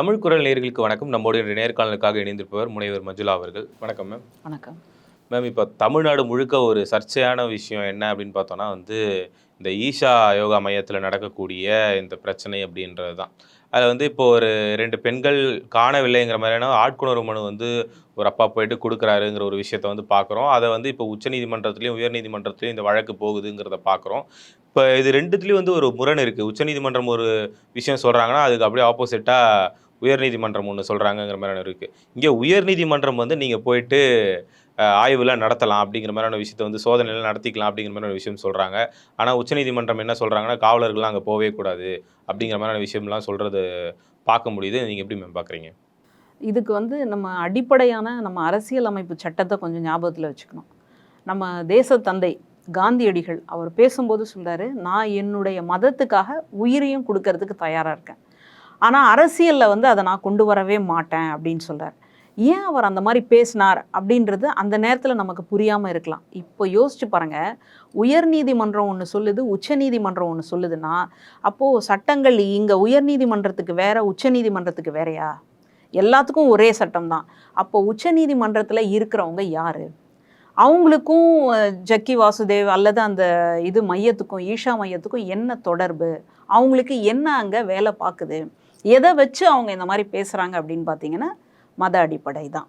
தமிழ் குரல் நேயர்களுக்கு வணக்கம். நம்முடைய நேர்காணலுக்காக இணைந்திருப்பவர் முனைவர் மஞ்சுளா அவர்கள். வணக்கம் மேம் வணக்கம். மேம் இப்போ தமிழ்நாடு முழுக்க ஒரு சர்ச்சையான விஷயம் என்ன அப்படின்னு பார்த்தோன்னா வந்து இந்த ஈஷா யோகா மையத்தில் நடக்கக்கூடிய இந்த பிரச்சனை அப்படின்றது தான் அதில் வந்து இப்போ ஒரு ரெண்டு பெண்கள் காணவில்லைங்கிற மாதிரியான ஆட்கொணர்வு மனு வந்து ஒரு அப்பா போயிட்டு கொடுக்குறாருங்கிற ஒரு விஷயத்த வந்து பார்க்குறோம். அதை வந்து இப்போ உச்சநீதிமன்றத்துலேயும் உயர்நீதிமன்றத்துலேயும் இந்த வழக்கு போகுதுங்கிறத பார்க்குறோம். இப்போ இது ரெண்டுத்துலேயும் வந்து ஒரு முரண் இருக்குது உச்சநீதிமன்றம் ஒரு விஷயம் சொல்கிறாங்கன்னா அதுக்கு அப்படியே ஆப்போசிட்டாக உயர்நீதிமன்றம் ஒன்று சொல்கிறாங்கங்கிற மாதிரியான இருக்குது இங்கே உயர்நீதிமன்றம் வந்து நீங்கள் போயிட்டு ஆய்வுலாம் நடத்தலாம் அப்படிங்கிற மாதிரியான விஷயத்தை வந்து சோதனைலாம் நடத்திக்கலாம் அப்படிங்கிற மாதிரியான விஷயம் சொல்கிறாங்க ஆனால் உச்சநீதிமன்றம் என்ன சொல்கிறாங்கன்னா காவலர்கள்லாம் அங்கே போகவே கூடாது அப்படிங்கிற மாதிரியான விஷயம்லாம் சொல்கிறது பார்க்க முடியுது. நீங்கள் எப்படி மேம் பார்க்குறீங்க இதுக்கு வந்து நம்ம அடிப்படையான நம்ம அரசியல் அமைப்பு சட்டத்தை கொஞ்சம் ஞாபகத்தில் வச்சுக்கணும். நம்ம தேச தந்தை காந்தியடிகள் அவர் பேசும்போது சொன்னார் நான் என்னுடைய மதத்துக்காக உயிரையும் கொடுக்கறதுக்கு தயாராக இருக்கேன். ஆனால் அரசியலில் வந்து அதை நான் கொண்டு வரவே மாட்டேன் அப்படின்னு சொல்கிறார் ஏன் அவர் அந்த மாதிரி பேசினார் அப்படின்றது அந்த நேரத்தில் நமக்கு புரியாமல் இருக்கலாம். இப்போ யோசிச்சு பாருங்கள் உயர்நீதிமன்றம் ஒன்று சொல்லுது உச்சநீதிமன்றம் ஒன்று சொல்லுதுன்னா அப்போது சட்டங்கள் இங்கே உயர்நீதிமன்றத்துக்கு வேற உச்சநீதிமன்றத்துக்கு வேறையா? எல்லாத்துக்கும் ஒரே சட்டம் தான். அப்போ உச்சநீதிமன்றத்தில் இருக்கிறவங்க யார்? அவங்களுக்கும் ஜக்கி வாசுதேவ் அல்லது அந்த இது மையத்துக்கும் ஈஷா மையத்துக்கும் என்ன தொடர்பு? அவங்களுக்கு என்ன அங்கே வேலை பார்க்குது எதை வச்சு அவங்க இந்த மாதிரி பேசுகிறாங்க அப்படின்னு பார்த்தீங்கன்னா மத அடிப்படை தான்.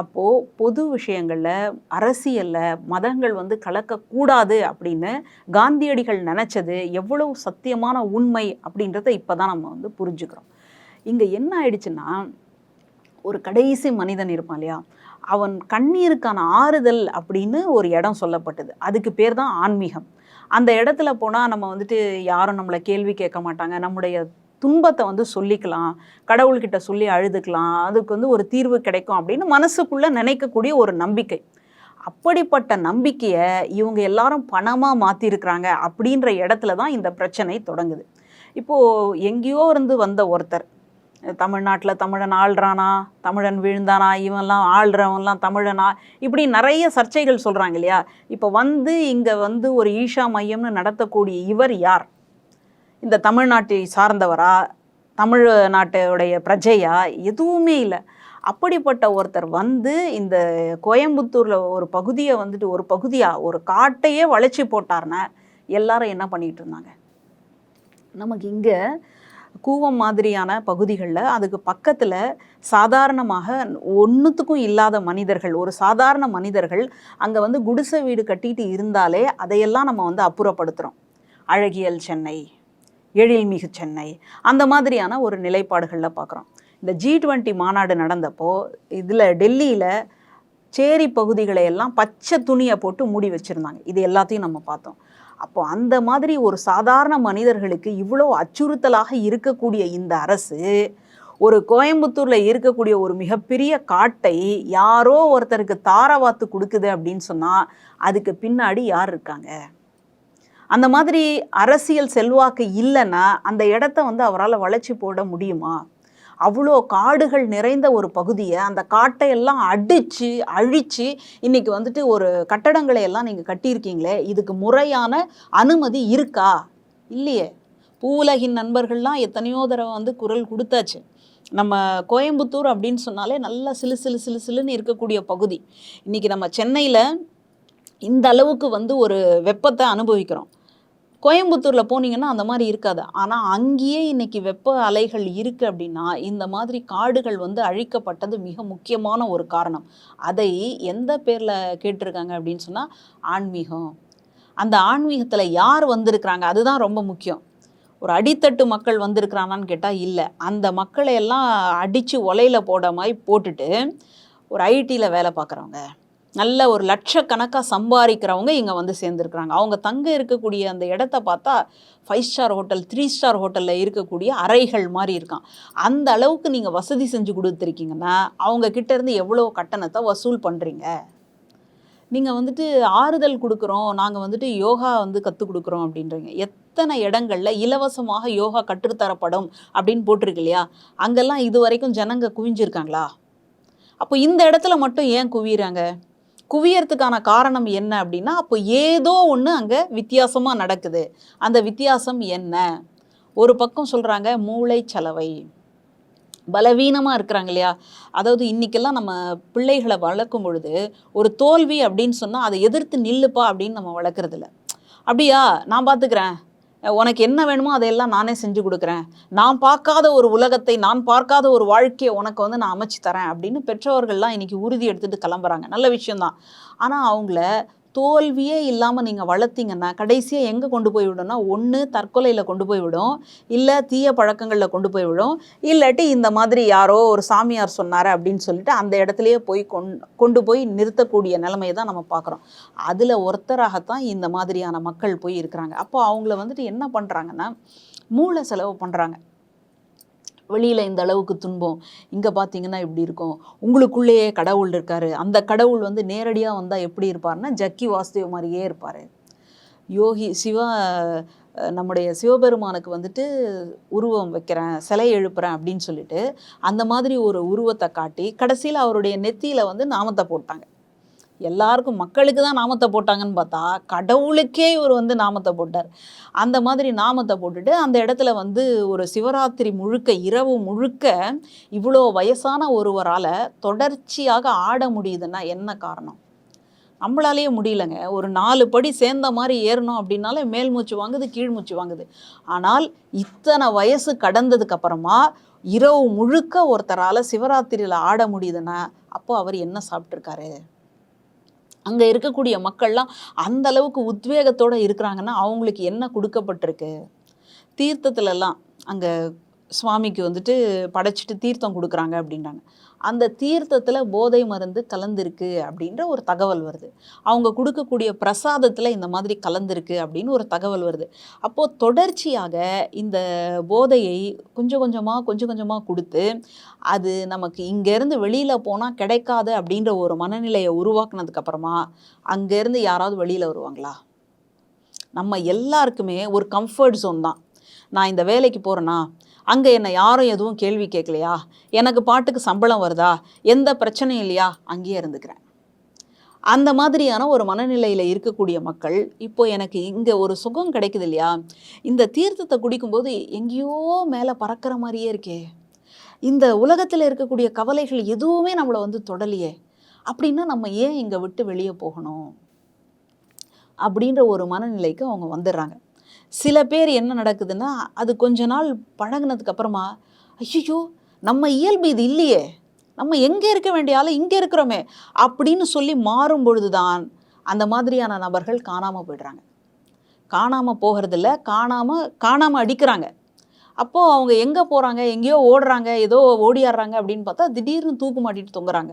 அப்போது பொது விஷயங்களில் அரசியலில் மதங்கள் வந்து கலக்கக்கூடாது அப்படின்னு காந்தியடிகள் நினச்சது எவ்வளவு சத்தியமான உண்மை அப்படின்றத இப்போ தான் நம்ம வந்து புரிஞ்சுக்கிறோம். இங்கே என்ன ஆயிடுச்சுன்னா ஒரு கடைசி மனிதன் இருப்பான் இல்லையா? அவன் கண்ணீருக்கான ஆறுதல் அப்படின்னு ஒரு இடம் சொல்லப்பட்டது. அதுக்கு பேர் தான் ஆன்மீகம். அந்த இடத்துல போனால் நம்ம வந்துட்டு யாரும் நம்மளை கேள்வி கேட்க மாட்டாங்க. நம்முடைய துன்பத்தை வந்து சொல்லிக்கலாம் கடவுள்கிட்ட சொல்லி அழுதுக்கலாம் அதுக்கு வந்து ஒரு தீர்வு கிடைக்கும் அப்படின்னு மனசுக்குள்ளே நினைக்கக்கூடிய ஒரு நம்பிக்கை. அப்படிப்பட்ட நம்பிக்கையை இவங்க எல்லாரும் பணமாக மாற்றிருக்கிறாங்க அப்படின்ற இடத்துல தான் இந்த பிரச்சனை தொடங்குது. இப்போது எங்கேயோ இருந்து வந்த ஒருத்தர் தமிழ்நாட்டில் தமிழன் ஆள்றானா தமிழன் விழுந்தானா இவன்லாம் ஆள்றவன்லாம் தமிழனா இப்படி நிறைய சர்ச்சைகள் சொல்கிறாங்க இல்லையா? இப்போ வந்து இங்கே வந்து ஒரு ஈஷா மையம்னு நடத்தக்கூடிய இவர் யார்? இந்த தமிழ்நாட்டை சார்ந்தவரா தமிழ்நாட்டுடைய பிரஜையா? எதுவுமே இல்லை. அப்படிப்பட்ட ஒருத்தர் வந்து இந்த கோயம்புத்தூரில் ஒரு பகுதியை வந்துட்டு ஒரு பகுதியாக ஒரு காட்டையே வளைச்சி போட்டார்னா எல்லாரும் என்ன பண்ணிகிட்டு இருந்தாங்க? நமக்கு இங்கே கூவம் மாதிரியான பகுதிகளில் அதுக்கு பக்கத்தில் சாதாரணமாக ஒன்றுத்துக்கும் இல்லாத மனிதர்கள் ஒரு சாதாரண மனிதர்கள் அங்கே வந்து குடிசை வீடு கட்டிட்டு இருந்தாலே அதையெல்லாம் நம்ம வந்து அப்புறப்படுத்துகிறோம் அழகியல் சென்னை எழில்மிகு சென்னை. அந்த மாதிரியான ஒரு நிலைப்பாடுகளில் பார்க்குறோம் இந்த ஜி டுவெண்ட்டி மாநாடு நடந்தப்போ இதில் டெல்லியில் சேரி பகுதிகளை எல்லாம் பச்சை துணியை போட்டு மூடி வச்சுருந்தாங்க. இது எல்லாத்தையும் நம்ம பார்த்தோம். அப்போ அந்த மாதிரி ஒரு சாதாரண மனிதர்களுக்கு இவ்வளோ அச்சுறுத்தலாக இருக்கக்கூடிய இந்த அரசு ஒரு கோயம்புத்தூரில் இருக்கக்கூடிய ஒரு மிகப்பெரிய காட்டை யாரோ ஒருத்தருக்கு தாரவாத்து கொடுக்குது அப்படின்னு சொன்னால் அதுக்கு பின்னாடி யார் இருக்காங்க? அந்த மாதிரி அரசியல் செல்வாக்கு இல்லைன்னா அந்த இடத்த வந்து அவரால் வளர்ச்சி போட முடியுமா? அவ்வளோ காடுகள் நிறைந்த ஒரு பகுதியை அந்த காட்டை எல்லாம் அடித்து அழித்து இன்னைக்கு வந்துட்டு ஒரு கட்டடங்களை எல்லாம் நீங்கள் கட்டியிருக்கீங்களே இதுக்கு முறையான அனுமதி இருக்கா? இல்லையே. பூவுலகின் நண்பர்கள்லாம் எத்தனையோ தடவை வந்து குரல் கொடுத்தாச்சு. நம்ம கோயம்புத்தூர் அப்படின்னு சொன்னாலே நல்லா சிலு சிலு சிலு சிலுன்னு இருக்கக்கூடிய பகுதி. இன்றைக்கி நம்ம சென்னையில் இந்த அளவுக்கு வந்து ஒரு வெப்பத்தை அனுபவிக்கிறோம். கோயம்புத்தூரில் போனீங்கன்னா அந்த மாதிரி இருக்காது. ஆனால் அங்கேயே இன்னைக்கு வெப்ப அலைகள் இருக்குது அப்படின்னா இந்த மாதிரி காடுகள் வந்து அழிக்கப்பட்டது மிக முக்கியமான ஒரு காரணம். அதை எந்த பேரில் கேட்டிருக்காங்க அப்படின்னு சொன்னால் ஆன்மீகம். அந்த ஆன்மீகத்தில் யார் வந்திருக்கிறாங்க? அதுதான் ரொம்ப முக்கியம். ஒரு அடித்தட்டு மக்கள் வந்திருக்கிறானான்னு கேட்டால் இல்லை. அந்த மக்களை எல்லாம் அடித்து ஒலையில் போட மாதிரி போட்டுட்டு ஒரு ஐடியில் வேலை பார்க்குறவங்க. நல்ல ஒரு லட்சக்கணக்காக சம்பாதிக்கிறவங்க இங்கே வந்து சேர்ந்துருக்குறாங்க. அவங்க தங்க இருக்கக்கூடிய அந்த இடத்த பார்த்தா five star hotel three star ஹோட்டலில் இருக்கக்கூடிய அறைகள் மாதிரி இருக்கான் அந்த அளவுக்கு நீங்கள் வசதி செஞ்சு கொடுத்துருக்கீங்கன்னா அவங்க எவ்வளோ கட்டணத்தை வசூல் பண்ணுறீங்க நீங்கள் வந்துட்டு ஆறுதல் கொடுக்குறோம் நாங்கள் வந்துட்டு யோகா வந்து கற்றுக் கொடுக்குறோம் அப்படின்றீங்க. எத்தனை இடங்கள்ல இலவசமாக யோகா கற்றுத்தரப்படும் அப்படின்னு போட்டிருக்கு இல்லையா? அங்கெல்லாம் இது வரைக்கும் ஜனங்க குவிஞ்சிருக்காங்களா? அப்போ இந்த இடத்துல மட்டும் ஏன் குவிகிறாங்க குவியறதுக்கான காரணம் என்ன அப்படின்னா அப்போ ஏதோ ஒன்று அங்கே வித்தியாசமாக நடக்குது. அந்த வித்தியாசம் என்ன? ஒரு பக்கம் சொல்கிறாங்க மூளை சலவை. பலவீனமாக இருக்கிறாங்க இல்லையா? அதாவது இன்றைக்கெல்லாம் நம்ம பிள்ளைகளை வளர்க்கும் பொழுது ஒரு தோல்வி அப்படின்னு சொன்னால் அதை எதிர்த்து நில்லுப்பா அப்படின்னு நம்ம வளர்க்குறதில்ல. அப்படியா? நான் பார்த்துக்கிறேன் உனக்கு என்ன வேணுமோ அதையெல்லாம் நானே செஞ்சு கொடுக்குறேன். நான் பார்க்காத ஒரு உலகத்தை நான் பார்க்காத ஒரு வாழ்க்கையை உனக்கு வந்து நான் அமைச்சு தரேன் அப்படின்னு பெற்றோர்கள்லாம் இன்றைக்கி உறுதி எடுத்துகிட்டு கிளம்புறாங்க. நல்ல விஷயம்தான். ஆனால் அவங்கள தோல்வியே இல்லாமல் நீங்கள் வளர்த்தீங்கன்னா கடைசியாக எங்கே கொண்டு போய் விடும்னா ஒன்று தற்கொலையில் கொண்டு போய் விடும் இல்லை தீய பழக்கங்களில் கொண்டு போய் விடும் இல்லாட்டி இந்த மாதிரி யாரோ ஒரு சாமியார் சொன்னார் அப்படின்னு சொல்லிட்டு அந்த இடத்துலையே போய் கொண் கொண்டு போய் நிறுத்தக்கூடிய நிலைமையை தான் நம்ம பார்க்குறோம். அதில் ஒருத்தராகத்தான் இந்த மாதிரியான மக்கள் போய் இருக்கிறாங்க. அப்போ அவங்கள வந்துட்டு என்ன பண்ணுறாங்கன்னா மூளை செலவு பண்ணுறாங்க வெளியில் இந்த அளவுக்கு துன்பம். இங்கே பார்த்தீங்கன்னா இப்படி இருக்கும். உங்களுக்குள்ளேயே கடவுள் இருக்காரு. அந்த கடவுள் வந்து நேரடியாக வந்தால் எப்படி இருப்பார்னா ஜக்கி வாசுதேவ் மாதிரியே இருப்பார். யோகி சிவா நம்முடைய சிவபெருமானுக்கு வந்துட்டு உருவம் வைக்கிறேன் சிலை எழுப்புறேன் அப்படின்னு சொல்லிட்டு அந்த மாதிரி ஒரு உருவத்தை காட்டி கடைசியில் அவருடைய நெத்தியில் வந்து நாமத்தை போட்டாங்க. எல்லாருக்கும் மக்களுக்கு தான் நாமத்தை போட்டாங்கன்னு பார்த்தா கடவுளுக்கே இவர் வந்து நாமத்தை போட்டார். அந்த மாதிரி நாமத்தை போட்டுட்டு அந்த இடத்துல வந்து ஒரு சிவராத்திரி முழுக்க இரவு முழுக்க இவ்வளோ வயசான ஒருவரால் தொடர்ச்சியாக ஆட முடியுதுன்னா என்ன காரணம்? நம்மளாலேயே முடியலங்க. ஒரு நாலு படி சேர்ந்த மாதிரி ஏறணும் அப்படின்னாலே மேல் மூச்சு வாங்குது கீழ் மூச்சு வாங்குது. ஆனால் இத்தனை வயசு கடந்ததுக்கு அப்புறமா இரவு முழுக்க ஒருத்தரால் சிவராத்திரியில் ஆட முடியுதுன்னா அப்போ அவர் என்ன சாப்பிட்ருக்காரு அங்கே இருக்கக்கூடிய மக்கள்லாம் அந்த அளவுக்கு உத்வேகத்தோடு இருக்கிறாங்கன்னா அவங்களுக்கு என்ன கொடுக்கப்பட்டிருக்கு? தீர்த்தத்துலலாம் அங்கே சுவாமிக்கு வந்துட்டு படைச்சிட்டு தீர்த்தம் கொடுக்குறாங்க அப்படின்றாங்க. அந்த தீர்த்தத்தில் போதை மருந்து கலந்திருக்கு அப்படின்ற ஒரு தகவல் வருது. அவங்க கொடுக்கக்கூடிய பிரசாதத்தில் இந்த மாதிரி கலந்திருக்கு அப்படின்னு ஒரு தகவல் வருது. அப்போது தொடர்ச்சியாக இந்த போதையை கொஞ்சம் கொஞ்சமாக கொஞ்சம் கொஞ்சமாக கொடுத்து அது நமக்கு இங்கேருந்து வெளியில் போனால் கிடைக்காது அப்படின்ற ஒரு மனநிலையை உருவாக்குனதுக்கப்புறமா அங்கேருந்து யாராவது வெளியில் வருவாங்களா? நம்ம எல்லாருக்குமே ஒரு கம்ஃபர்ட் ஜோன் தான். நான் இந்த வேலைக்கு போகிறேன்னா அங்கே என்னை யாரும் எதுவும் கேள்வி கேட்கலையா? எனக்கு பாட்டுக்கு சம்பளம் வருதா? எந்த பிரச்சனையும் இல்லையா? அங்கேயே இருந்துக்கிறேன். அந்த மாதிரியான ஒரு மனநிலையில் இருக்கக்கூடிய மக்கள் இப்போ எனக்கு இங்கே ஒரு சுகம் கிடைக்குது இல்லையா? இந்த தீர்த்தத்தை குடிக்கும்போது எங்கேயோ மேலே பறக்கிற மாதிரியே இருக்கே. இந்த உலகத்தில் இருக்கக்கூடிய கவலைகள் எதுவுமே நம்மளை வந்து தொடலையே. அப்படின்னா நம்ம ஏன் இங்கே விட்டு வெளியே போகணும்? அப்படின்ற ஒரு மனநிலைக்கு அவங்க வந்துடுறாங்க. சில பேர் என்ன நடக்குதுன்னா அது கொஞ்ச நாள் பழகினதுக்கு அப்புறமா ஐயோ நம்ம இயல்பு இது இல்லையே. நம்ம எங்கே இருக்க வேண்டிய ஆள் இங்கே இருக்கிறோமே அப்படின்னு சொல்லி மாறும் பொழுதுதான் அந்த மாதிரியான நபர்கள் காணாமல் போயிடுறாங்க. காணாமல் போகிறதில்ல காணாமல் காணாமல் அடிக்கிறாங்க. அப்போது அவங்க எங்கே போகிறாங்க எங்கேயோ ஓடுறாங்க ஏதோ ஓடியாடுறாங்க அப்படின்னு பார்த்தா திடீர்னு தூக்கு மாட்டிட்டு தொங்குறாங்க.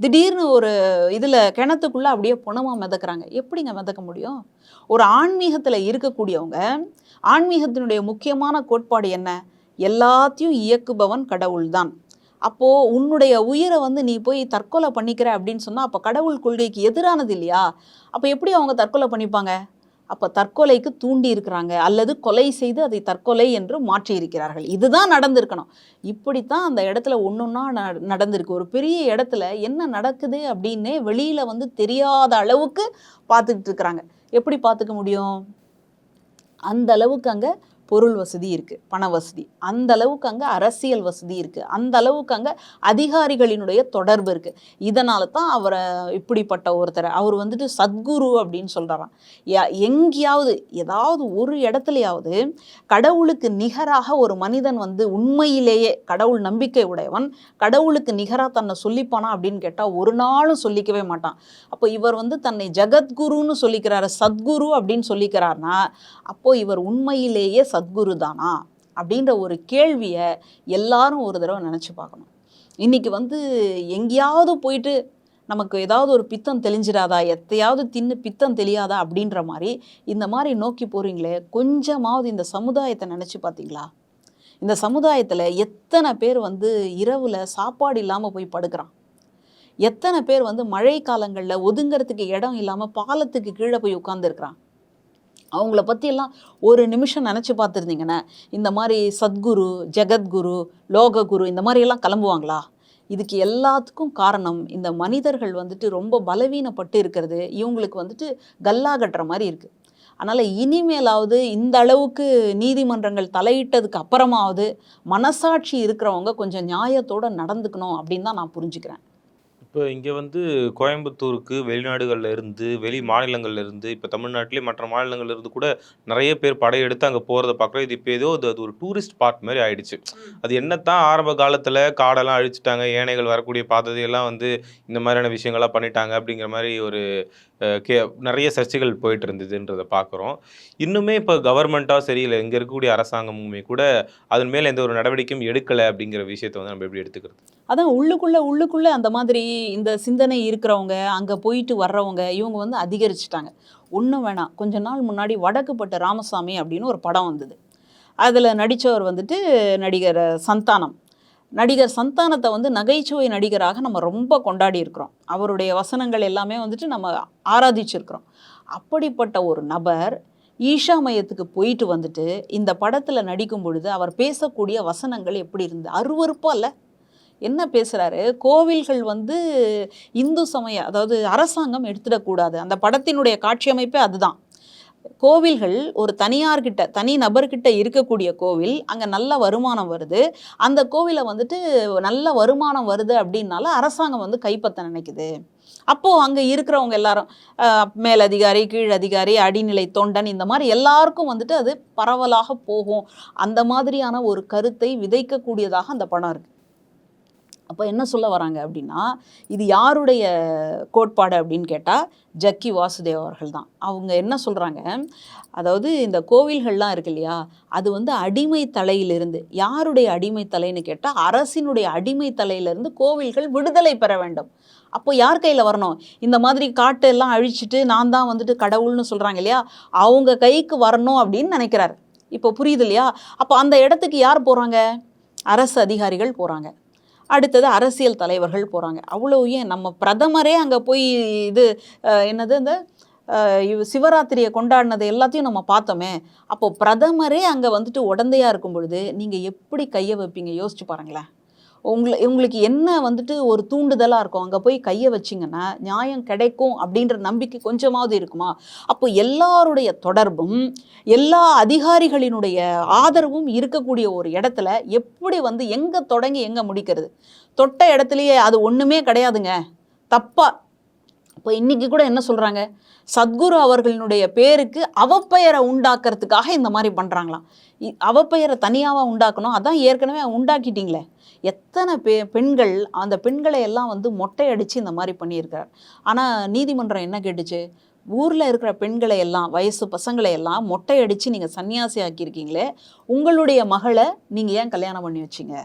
திடீர்னு ஒரு இதில் கிணத்துக்குள்ளே அப்படியே புணமாக மிதக்குறாங்க. எப்படிங்க மிதக்க முடியும்? ஒரு ஆன்மீகத்தில் இருக்கக்கூடியவங்க ஆன்மீகத்தினுடைய முக்கியமான கோட்பாடு என்ன? எல்லாத்தையும் இயக்குபவன் கடவுள்தான். அப்போது உன்னுடைய உயிரை வந்து நீ போய் தற்கொலை பண்ணிக்கிற அப்படின்னு சொன்னால் அப்போ கடவுள் கொள்கைக்கு எதிரானது இல்லையா? அப்போ எப்படி அவங்க தற்கொலை பண்ணிப்பாங்க? அப்போ தற்கொலைக்கு தூண்டி இருக்கிறாங்க அல்லது கொலை செய்து அதை தற்கொலை என்று மாற்றி இருக்கிறார்கள். இதுதான் நடந்திருக்கணும். இப்படித்தான் அந்த இடத்துல ஒன்றொன்னா நடந்திருக்கு. ஒரு பெரிய இடத்துல என்ன நடக்குது அப்படின்னே வெளியில் வந்து தெரியாத அளவுக்கு பார்த்துக்கிட்டு இருக்கிறாங்க. எப்படி பார்த்துக்க முடியும்? அந்த அளவுக்கு அங்கே பொருள் வசதி இருக்குது பண வசதி. அந்த அளவுக்கு அங்கே அரசியல் வசதி இருக்குது அந்த அளவுக்கு அங்கே அதிகாரிகளினுடைய தொடர்பு இருக்குது இதனால தான் அவரை இப்படிப்பட்ட ஒருத்தர் அவர் வந்துட்டு சத்குரு அப்படின்னு சொல்கிறாராம் எங்கேயாவது ஏதாவது ஒரு இடத்துலையாவது கடவுளுக்கு நிகராக ஒரு மனிதன் வந்து உண்மையிலேயே கடவுள் நம்பிக்கை உடையவன் கடவுளுக்கு நிகராக தன்னை சொல்லிப்பானா அப்படின்னு கேட்டால் ஒரு நாளும் சொல்லிக்கவே மாட்டான். அப்போ இவர் வந்து தன்னை ஜெகத்குருன்னு சொல்லிக்கிறாரு சத்குரு அப்படின்னு சொல்லிக்கிறார்னா அப்போ இவர் உண்மையிலேயே சத்குரு தானா? அப்படின்ற ஒரு கேள்வியை எல்லாரும் ஒரு தடவை நினச்சி பார்க்கணும். இன்றைக்கி வந்து எங்கேயாவது போயிட்டு நமக்கு ஏதாவது ஒரு பித்தம் தெளிஞ்சிடாதா? எத்தையாவது தின்னு பித்தம் தெளியாதா? அப்படின்ற மாதிரி இந்த மாதிரி நோக்கி போகிறீங்களே கொஞ்சமாவது இந்த சமுதாயத்தை நினச்சி பார்த்தீங்களா? இந்த சமுதாயத்தில் எத்தனை பேர் வந்து இரவில் சாப்பாடு இல்லாமல் போய் படுக்கிறான்? எத்தனை பேர் வந்து மழை காலங்களில் ஒதுங்கிறதுக்கு இடம் இல்லாமல் பாலத்துக்கு கீழே போய் உட்காந்துருக்குறான் அவங்கள பற்றியெல்லாம் ஒரு நிமிஷம் நினச்சி பார்த்துருந்தீங்கன்னா இந்த மாதிரி சத்குரு ஜெகத்குரு லோககுரு இந்த மாதிரியெல்லாம் கிளம்புவாங்களா? இதுக்கு எல்லாத்துக்கும் காரணம் இந்த மனிதர்கள் வந்துட்டு ரொம்ப பலவீனப்பட்டு இருக்கிறது இவங்களுக்கு வந்துட்டு கல்லா கட்டுற மாதிரி இருக்குது அதனால் இனிமேலாவது இந்த அளவுக்கு நீதிமன்றங்கள் தலையிட்டதுக்கு அப்புறமாவது மனசாட்சி இருக்கிறவங்க கொஞ்சம் நியாயத்தோடு நடந்துக்கணும் அப்படின்னு தான் நான் புரிஞ்சுக்கிறேன். இப்போ இங்கே வந்து கோயம்புத்தூருக்கு வெளிநாடுகள்ல இருந்து வெளி மாநிலங்கள்ல இருந்து இப்போ தமிழ்நாட்டிலே மற்ற மாநிலங்கள்ல இருந்து கூட நிறைய பேர் படையெடுத்து அங்கே போகிறத பார்க்குறோம். இது இப்போ ஏதோ அது அது ஒரு டூரிஸ்ட் ஸ்பாட் மாதிரி ஆயிடுச்சு. அது என்னத்தான் ஆரம்ப காலத்தில் காடெல்லாம் அழிச்சிட்டாங்க யானைகள் வரக்கூடிய பாதையெல்லாம் வந்து இந்த மாதிரியான விஷயங்கள்லாம் பண்ணிட்டாங்க அப்படிங்கிற மாதிரி ஒரு கே நிறைய சர்ச்சைகள் போயிட்டு இருந்ததுன்றதை பார்க்குறோம் இன்னுமே இப்போ கவர்மெண்ட்டாக சரி இல்லை இங்கே இருக்கக்கூடிய அரசாங்கமுமே கூட அதன் மேலே எந்த ஒரு நடவடிக்கையும் எடுக்கலை அப்படிங்கிற விஷயத்தை வந்து நம்ம எப்படி எடுத்துக்கிறது? அதான் உள்ளுக்குள்ளே உள்ளுக்குள்ளே அந்த மாதிரி இந்த சிந்தனை இருக்கிறவங்க அங்கே போயிட்டு வர்றவங்க இவங்க வந்து அதிகரிச்சிட்டாங்க. ஒன்றும் வேணாம். கொஞ்ச நாள் முன்னாடி வடக்குப்பட்ட ராமசாமி அப்படின்னு ஒரு படம் வந்தது. அதில் நடித்தவர் வந்துட்டு நடிகர் சந்தானம். நடிகர் சந்தானத்தை வந்து நகைச்சுவை நடிகராக நம்ம ரொம்ப கொண்டாடி இருக்கிறோம். அவருடைய வசனங்கள் எல்லாமே வந்துட்டு நம்ம ஆராதிச்சிருக்கிறோம். அப்படிப்பட்ட ஒரு நபர் ஈஷா மையத்துக்கு போயிட்டு வந்துட்டு இந்த படத்தில் நடிக்கும் பொழுது அவர் பேசக்கூடிய வசனங்கள் எப்படி இருந்து அருவருப்பா இல்லை. என்ன பேசுகிறாரு கோவில்கள் வந்து இந்து சமய அதாவது அரசாங்கம் எடுத்துடக்கூடாது. அந்த படத்தினுடைய காட்சி அமைப்பே அதுதான். கோவில்கள் ஒரு தனியார்கிட்ட தனி நபர்கிட்ட இருக்கக்கூடிய கோவில் அங்கே நல்ல வருமானம் வருது. அந்த கோவிலை வந்துட்டு நல்ல வருமானம் வருது அப்படின்னால அரசாங்கம் வந்து கைப்பற்ற நினைக்குது. அப்போது அங்கே இருக்கிறவங்க எல்லாரும் மேலதிகாரி கீழ் அதிகாரி அடிநிலை தொண்டன் இந்த மாதிரி எல்லாருக்கும் வந்துட்டு அது பரவலாக போகும். அந்த மாதிரியான ஒரு கருத்தை விதைக்கக்கூடியதாக அந்த படம் இருக்குது அப்போ என்ன சொல்ல வராங்க அப்படின்னா இது யாருடைய கோட்பாடு அப்படின்னு கேட்டால் ஜக்கி வாசுதேவ் அவர்கள் தான் அவங்க என்ன சொல்கிறாங்க அதாவது இந்த கோவில்கள்லாம் இருக்கு இல்லையா அது வந்து அடிமை தலையிலிருந்து யாருடைய அடிமை தலைன்னு கேட்டால் அரசினுடைய அடிமை தலையிலிருந்து கோவில்கள் விடுதலை பெற வேண்டும். அப்போ யார் கையில் வரணும்? இந்த மாதிரி காட்டு எல்லாம் அழிச்சிட்டு நான் தான் வந்துட்டு கடவுள்னு சொல்கிறாங்க இல்லையா அவங்க கைக்கு வரணும் அப்படின்னு நினைக்கிறாரு. இப்போ புரியுது இல்லையா அப்போ அந்த இடத்துக்கு யார் போகிறாங்க அரசு அதிகாரிகள் போகிறாங்க அடுத்தது அரசியல் தலைவர்கள் போகிறாங்க அவ்வளோ ஏன் நம்ம பிரதமரே அங்கே போய் இது என்னது இந்த சிவராத்திரியை கொண்டாடினது எல்லாத்தையும் நம்ம பார்த்தோமே. அப்போது பிரதமரே அங்கே வந்துட்டு உடந்தையாக இருக்கும் பொழுது நீங்கள் எப்படி கையை வைப்பீங்க? யோசிச்சு பாருங்களேன். உங்களை உங்களுக்கு என்ன வந்துட்டு ஒரு தூண்டுதலாக இருக்கும்? அங்கே போய் கையை வச்சிங்கன்னா நியாயம் கிடைக்கும் அப்படின்ற நம்பிக்கை கொஞ்சமாவது இருக்குமா? அப்போ எல்லாருடைய தொடர்பும் எல்லா அதிகாரிகளினுடைய ஆதரவும் இருக்கக்கூடிய ஒரு இடத்துல எப்படி வந்து எங்கே தொடங்கி எங்கே முடிக்கிறது? தொட்ட இடத்துலையே அது ஒன்றுமே கிடையாதுங்க. தப்பாக இப்போ இன்னைக்கு கூட என்ன சொல்கிறாங்க சத்குரு அவர்களினுடைய பேருக்கு அவப்பெயரை உண்டாக்குறதுக்காக இந்த மாதிரி பண்ணுறாங்களாம் அவப்பெயரை தனியாக உண்டாக்கணும்? அதான் ஏற்கனவே உண்டாக்கிட்டீங்களே. எத்தனை பெ பெண்கள் அந்த பெண்களை எல்லாம் வந்து மொட்டை அடித்து இந்த மாதிரி பண்ணியிருக்கார் ஆனால் நீதிமன்றம் என்ன கேட்டுச்சு? ஊரில் இருக்கிற பெண்களை எல்லாம் வயசு பசங்களை எல்லாம் மொட்டை அடித்து நீங்கள் சன்னியாசி ஆக்கியிருக்கீங்களே உங்களுடைய மகளை நீங்கள் ஏன் கல்யாணம் பண்ணி வச்சிங்க?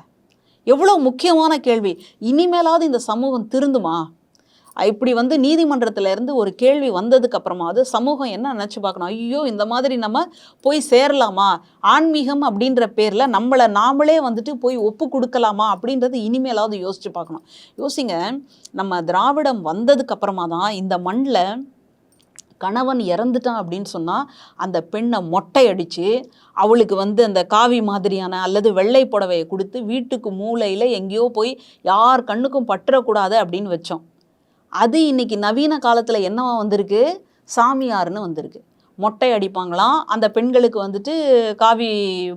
எவ்வளோ முக்கியமான கேள்வி. இனிமேலாவது இந்த சமூகம் திருந்துமா? இப்படி வந்து நீதிமன்றத்தில் இருந்து ஒரு கேள்வி வந்ததுக்கு அப்புறமாவது சமூகம் என்ன நினச்சி பார்க்கணும்? ஐயோ இந்த மாதிரி நம்ம போய் சேரலாமா? ஆன்மீகம் அப்படின்ற பேரில் நம்மளை நாமளே வந்துட்டு போய் ஒப்பு கொடுக்கலாமா? அப்படின்றது இனிமேலாவது யோசிச்சு பார்க்கணும். யோசிங்க நம்ம திராவிடம் வந்ததுக்கு அப்புறமா தான் இந்த மண்ணில் கணவன் இறந்துட்டான் அப்படின்னு சொன்னால் அந்த பெண்ணை மொட்டை அடித்து அவளுக்கு வந்து அந்த காவி மாதிரியான அல்லது வெள்ளை புடவையை கொடுத்து வீட்டுக்கு மூலையில் எங்கேயோ போய் யார் கண்ணுக்கும் பற்றக்கூடாது அப்படின்னு வச்சோம். அது இன்னைக்கு நவீன காலத்தில் என்னவா வந்திருக்கு? சாமியார்னு வந்திருக்கு. மொட்டை அடிப்பாங்களாம் அந்த பெண்களுக்கு வந்துட்டு காவி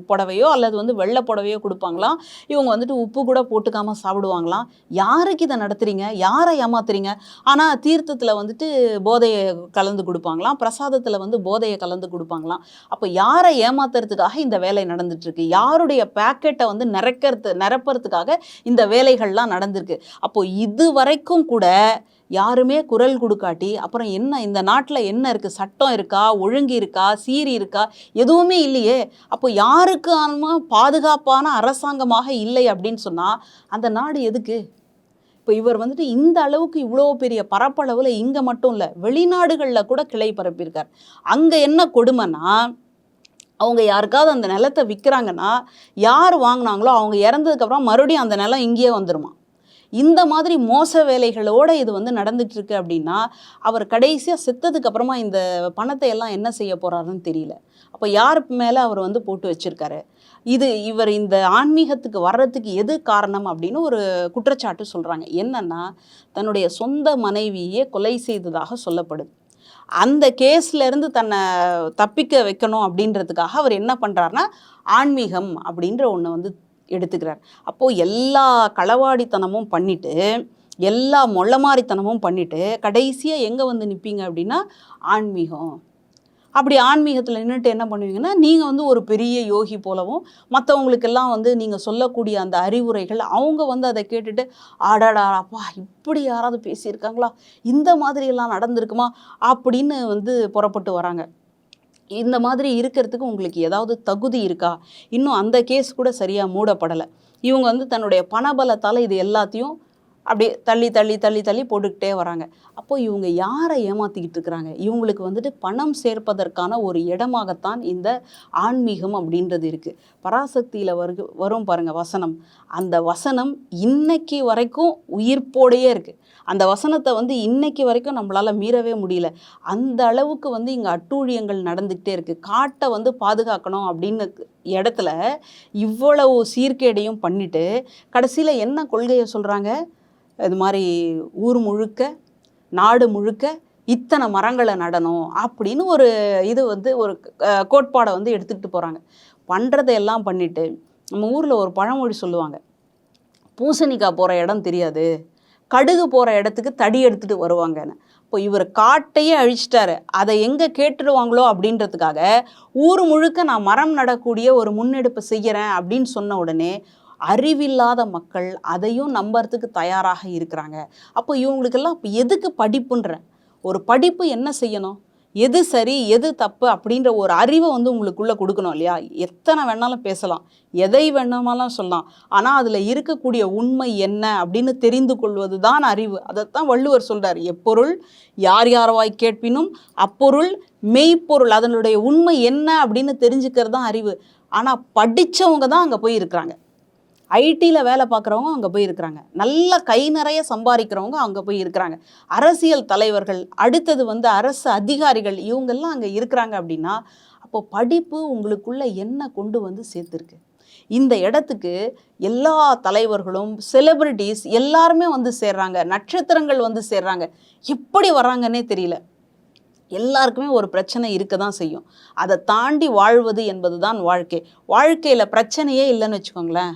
புடவையோ அல்லது வந்து வெள்ளை புடவையோ கொடுப்பாங்களாம் இவங்க வந்துட்டு உப்பு கூட போட்டுக்காம சாப்பிடுவாங்களாம் யாருக்கு இதை நடத்துறீங்க? யாரை ஏமாத்துறீங்க? ஆனால் தீர்த்தத்தில் வந்துட்டு போதையை கலந்து கொடுப்பாங்களாம் பிரசாதத்தில் வந்து போதையை கலந்து கொடுப்பாங்களாம் அப்போ யாரை ஏமாத்துறதுக்காக இந்த வேலை நடந்துட்டுருக்கு? யாருடைய பேக்கெட்டை வந்து நிரக்கிறது நிரப்புறதுக்காக இந்த வேலைகள்லாம் நடந்திருக்கு? அப்போது இது வரைக்கும் கூட யாருமே குரல் கொடுக்காட்டி அப்புறம் என்ன இந்த நாட்டில் என்ன இருக்குது சட்டம் இருக்கா? ஒழுங்கு இருக்கா? சீரி இருக்கா? எதுவுமே இல்லையே. அப்போ யாருக்கான பாதுகாப்பான அரசாங்கமாக இல்லை அப்படின்னு சொன்னால் அந்த நாடு எதுக்கு? இப்போ இவர் வந்துட்டு இந்த அளவுக்கு இவ்வளோ பெரிய பரப்பளவில் இங்கே மட்டும் இல்லை வெளிநாடுகளில் கூட கிளை பரப்பியிருக்கார். அங்கே என்ன கொடுமைன்னா அவங்க யாருக்காவது அந்த நிலத்தை விற்கிறாங்கன்னா யார் வாங்கினாங்களோ அவங்க இறந்ததுக்கப்புறம் மறுபடியும் அந்த நிலம் இங்கேயே வந்துருமா? இந்த மாதிரி மோச வேலைகளோட இது வந்து நடந்துட்டு இருக்கு அப்படின்னா அவர் கடைசியாக செத்ததுக்கு அப்புறமா இந்த பணத்தை எல்லாம் என்ன செய்ய போகிறாருன்னு தெரியல. அப்போ யார் மேலே அவர் வந்து போட்டு வச்சிருக்காரு? இது இவர் இந்த ஆன்மீகத்துக்கு வர்றதுக்கு எது காரணம் அப்படின்னு ஒரு குற்றச்சாட்டு சொல்கிறாங்க என்னன்னா தன்னுடைய சொந்த மனைவியே கொலை செய்ததாக சொல்லப்படுது. அந்த கேஸ்லேருந்து தன்னை தப்பிக்க வைக்கணும் அப்படின்றதுக்காக அவர் என்ன பண்ணுறாருனா ஆன்மீகம் அப்படின்ற ஒன்று வந்து எடுத்துக்கிறார். அப்போது எல்லா களவாடித்தனமும் பண்ணிவிட்டு எல்லா மொள்ளமாரித்தனமும் பண்ணிவிட்டு கடைசியாக எங்கே வந்து நிற்பீங்க அப்படின்னா ஆன்மீகம். அப்படி ஆன்மீகத்தில் நின்றுட்டு என்ன பண்ணுவீங்கன்னா நீங்கள் வந்து ஒரு பெரிய யோகி போலவும் மற்றவங்களுக்கெல்லாம் வந்து நீங்கள் சொல்லக்கூடிய அந்த அறிவுரைகள் அவங்க வந்து அதை கேட்டுட்டு ஆடாடாப்பா இப்படி யாராவது பேசியிருக்காங்களா? இந்த மாதிரியெல்லாம் நடந்திருக்குமா? அப்படின்னு வந்து புறப்பட்டு வராங்க. இந்த மாதிரி இருக்கிறதுக்கு உங்களுக்கு ஏதாவது தகுதி இருக்கா? இன்னும் அந்த கேஸ் கூட சரியாக மூடப்படலை. இவங்க வந்து தன்னுடைய பணபலத்தால் இது எல்லாத்தையும் அப்படியே தள்ளி தள்ளி தள்ளி தள்ளி போட்டுக்கிட்டே வராங்க. அப்போ இவங்க யாரை ஏமாத்திக்கிட்டு இருக்கிறாங்க? இவங்களுக்கு வந்துட்டு பணம் சேர்ப்பதற்கான ஒரு இடமாகத்தான் இந்த ஆன்மீகம் அப்படின்றது இருக்குது பராசக்தியில் வரு வரும் பாருங்கள் வசனம். அந்த வசனம் இன்னைக்கு வரைக்கும் உயிர்ப்போடையே இருக்குது அந்த வசனத்தை வந்து இன்னைக்கு வரைக்கும் நம்மளால் மீறவே முடியல. அந்த அளவுக்கு வந்து இங்கே அட்டூழியங்கள் நடந்துக்கிட்டே இருக்குது காட்டை வந்து பாதுகாக்கணும் அப்படின்னு இடத்துல இவ்வளவு சீர்கேடையும் பண்ணிட்டு கடைசியில் என்ன கொள்கையை சொல்கிறாங்க இது மாதிரி ஊர் முழுக்க நாடு முழுக்க இத்தனை மரங்களை நடணும் அப்படின்னு ஒரு இது வந்து ஒரு கோட்பாடை வந்து எடுத்துக்கிட்டு போகிறாங்க பண்ணுறதையெல்லாம் பண்ணிவிட்டு நம்ம ஊரில் ஒரு பழமொழி சொல்லுவாங்க. பூசணிக்காய் போகிற இடம் தெரியாது. கடுகு போகிற இடத்துக்கு தடி எடுத்துகிட்டு வருவாங்கன்னு. இப்போ இவர் காட்டையே அழிச்சிட்டாரு. அதை எங்கே கேட்டுடுவாங்களோ அப்படின்றதுக்காக ஊர் முழுக்க நான் மரம் நடக்கூடிய ஒரு முன்னெடுப்பு செய்கிறேன் அப்படின்னு சொன்ன உடனே அறிவில்லாத மக்கள் அதையும் நம்புறதுக்கு தயாராக இருக்கிறாங்க. அப்போ இவங்களுக்கெல்லாம் இப்போ எதுக்கு படிப்புன்ற? ஒரு படிப்பு என்ன செய்யணும்? எது சரி எது தப்பு அப்படின்ற ஒரு அறிவை வந்து உங்களுக்குள்ளே கொடுக்கணும் இல்லையா? எத்தனை வேணாலும் பேசலாம். எதை வேணாமலாம் சொல்லலாம். ஆனால் அதில் இருக்கக்கூடிய உண்மை என்ன அப்படின்னு தெரிந்து கொள்வது தான் அறிவு. அதைத்தான் வள்ளுவர் சொல்கிறார் எப்பொருள் யார் யாரவாய் கேட்பினும் அப்பொருள் மெய்ப்பொருள். அதனுடைய உண்மை என்ன அப்படின்னு தெரிஞ்சுக்கிறது தான் அறிவு. ஆனால் படித்தவங்க தான் அங்கே போய் இருக்கிறாங்க. ஐடியில் வேலை பார்க்குறவங்க அங்கே போய் இருக்கிறாங்க. நல்ல கை நிறைய சம்பாதிக்கிறவங்க அங்கே போய் இருக்கிறாங்க. அரசியல் தலைவர்கள் அடுத்தது வந்து அரசு அதிகாரிகள் இவங்கெல்லாம் அங்கே இருக்கிறாங்க அப்படின்னா அப்போ படிப்பு உங்களுக்குள்ள என்ன கொண்டு வந்து சேர்த்துருக்கு? இந்த இடத்துக்கு எல்லா தலைவர்களும் செலிபிரிட்டிஸ் எல்லாருமே வந்து சேர்றாங்க. நட்சத்திரங்கள் வந்து சேர்றாங்க. எப்படி வராங்கன்னே தெரியல. எல்லாருக்குமே ஒரு பிரச்சனை இருக்க தான் செய்யும். அதை தாண்டி வாழ்வது என்பது தான் வாழ்க்கை. வாழ்க்கையில் பிரச்சனையே இல்லைன்னு வச்சுக்கோங்களேன்.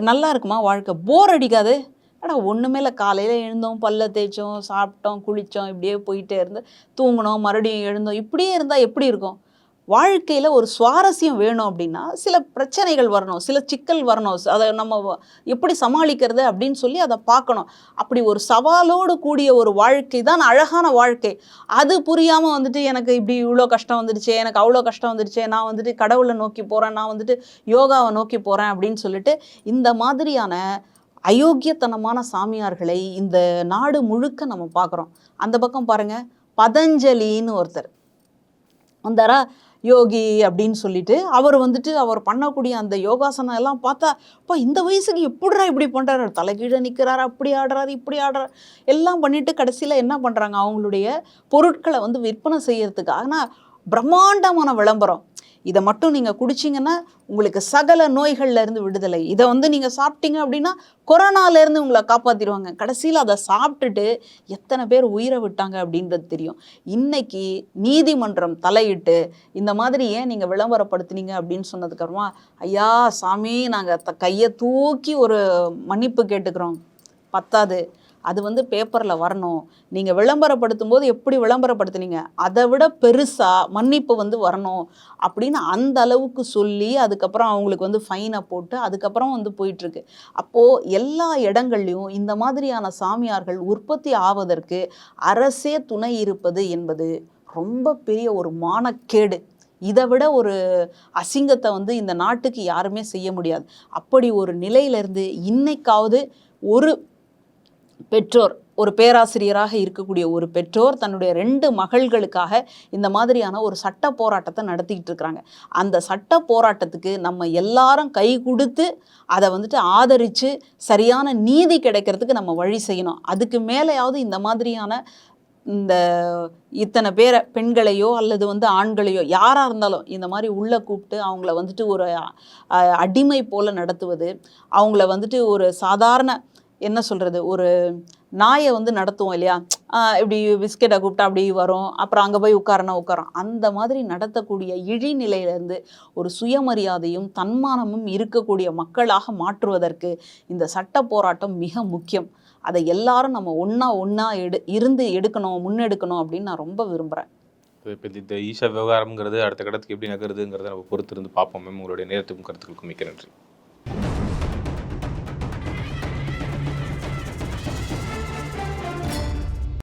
நல்லா இருக்குமா வாழ்க்கை? போர் அடிக்காது. அடா ஒன்றுமே இல்லை காலையில் எழுந்தோம் பல்ல தேய்ச்சோம் சாப்பிட்டோம் குளித்தோம் இப்படியே போயிட்டே இருந்து தூங்கினோம் மறுபடியும் எழுந்தோம் இப்படியே இருந்தால் எப்படி இருக்கும்? வாழ்க்கையில் ஒரு சுவாரஸ்யம் வேணும் அப்படின்னா சில பிரச்சனைகள் வரணும் சில சிக்கல் வரணும். அதை நம்ம எப்படி சமாளிக்கிறது அப்படின்னு சொல்லி அதை பார்க்கணும். அப்படி ஒரு சவாலோடு கூடிய ஒரு வாழ்க்கை தான் அழகான வாழ்க்கை. அது புரியாமல் வந்துட்டு எனக்கு இப்படி இவ்வளோ கஷ்டம் வந்துடுச்சே எனக்கு அவ்வளோ கஷ்டம் வந்துடுச்சே நான் வந்துட்டு கடவுளை நோக்கி போகிறேன் நான் வந்துட்டு யோகாவை நோக்கி போகிறேன் அப்படின்னு சொல்லிட்டு இந்த மாதிரியான அயோக்கியத்தனமான சாமியார்களை இந்த நாடு முழுக்க நம்ம பார்க்குறோம். அந்த பக்கம் பாருங்கள் பதஞ்சலின்னு ஒருத்தர். வந்தாரா? யோகி அப்படின்னு சொல்லிட்டு அவர் வந்துட்டு அவர் பண்ணக்கூடிய அந்த யோகாசனம் எல்லாம் பார்த்தா அப்பா இந்த வயசுக்கு எப்படிடா இப்படி பண்ணுறாரு தலைகீழே நிற்கிறாரு அப்படி ஆடுறாரு இப்படி ஆடுறாரு. எல்லாம் பண்ணிட்டு கடைசியில் என்ன பண்ணுறாங்க அவங்களுடைய பொருட்களை வந்து விற்பனை செய்யறதுக்கு. ஆனால் பிரம்மாண்டமான விளம்பரம். இதை மட்டும் நீங்கள் குடிச்சிங்கன்னா உங்களுக்கு சகல நோய்கள்லேருந்து விடுதலை. இதை வந்து நீங்கள் சாப்பிட்டீங்க அப்படின்னா கொரோனாலேருந்து உங்களை காப்பாற்றிடுவாங்க கடைசியில் அதை சாப்பிட்டுட்டு எத்தனை பேர் உயிரை விட்டாங்க அப்படின்றது தெரியும். இன்னைக்கு நீதிமன்றம் தலையிட்டு இந்த மாதிரி ஏன் நீங்கள் விளம்பரப்படுத்துனீங்க அப்படின்னு சொன்னதுக்கப்புறமா ஐயா சாமி நாங்கள் த கையை தூக்கி ஒரு மன்னிப்பு கேட்டுக்கிறோம். பத்தாது. அது வந்து பேப்பரில் வரணும். நீங்கள் விளம்பரப்படுத்தும் போது எப்படி விளம்பரப்படுத்துனீங்க? அதை விட பெருசாக மன்னிப்பு வந்து வரணும் அப்படின்னு அந்த அளவுக்கு சொல்லி அதுக்கப்புறம் அவங்களுக்கு வந்து ஃபைனை போட்டு அதுக்கப்புறம் வந்து போயிட்டுருக்கு. அப்போது எல்லா இடங்கள்லையும் இந்த மாதிரியான சாமியார்கள் உற்பத்தி ஆவதற்கு அரசே துணை இருப்பது என்பது ரொம்ப பெரிய ஒரு மானக்கேடு. இதை விட ஒரு அசிங்கத்தை வந்து இந்த நாட்டுக்கு யாருமே செய்ய முடியாது. அப்படி ஒரு நிலையிலேருந்து இன்னைக்காவது ஒரு பெற்றோர் ஒரு பேராசிரியராக இருக்கக்கூடிய ஒரு பெற்றோர் தன்னுடைய ரெண்டு மகள்களுக்காக இந்த மாதிரியான ஒரு சட்ட போராட்டத்தை நடத்திக்கிட்டு இருக்கிறாங்க. அந்த சட்ட போராட்டத்துக்கு நம்ம எல்லாரும் கை கொடுத்து அதை வந்துட்டு ஆதரித்து சரியான நீதி கிடைக்கிறதுக்கு நம்ம வழி செய்யணும். அதுக்கு மேலேயாவது இந்த மாதிரியான இந்த இத்தனை பேரை பெண்களையோ அல்லது வந்து ஆண்களையோ யாராக இருந்தாலும் இந்த மாதிரி உள்ளே கூப்பிட்டு அவங்கள வந்துட்டு ஒரு அடிமை போல நடத்துவது அவங்கள வந்துட்டு ஒரு சாதாரண என்ன சொல்கிறது ஒரு நாயை வந்து நடத்துவோம் இல்லையா? இப்படி பிஸ்கெட்டை கூப்பிட்டா அப்படி வரும் அப்புறம் அங்கே போய் உட்காரனா உட்காரோம். அந்த மாதிரி நடத்தக்கூடிய இழிநிலையிலேருந்து ஒரு சுயமரியாதையும் தன்மானமும் இருக்கக்கூடிய மக்களாக மாற்றுவதற்கு இந்த சட்ட போராட்டம் மிக முக்கியம். அதை எல்லாரும் நம்ம ஒன்றா ஒன்றா எடு இருந்து எடுக்கணும் முன்னெடுக்கணும் அப்படின்னு நான் ரொம்ப விரும்புகிறேன் இப்போ இந்த ஈஷா விவகாரம்ங்கிறது அடுத்த கட்டத்துக்கு எப்படி நகருதுங்கிறத நம்ம பொறுத்திருந்து பார்ப்போம். மேம் உங்களுடைய நேரத்துக்கும் கருத்துக்களுக்கும் மிக்க நன்றி.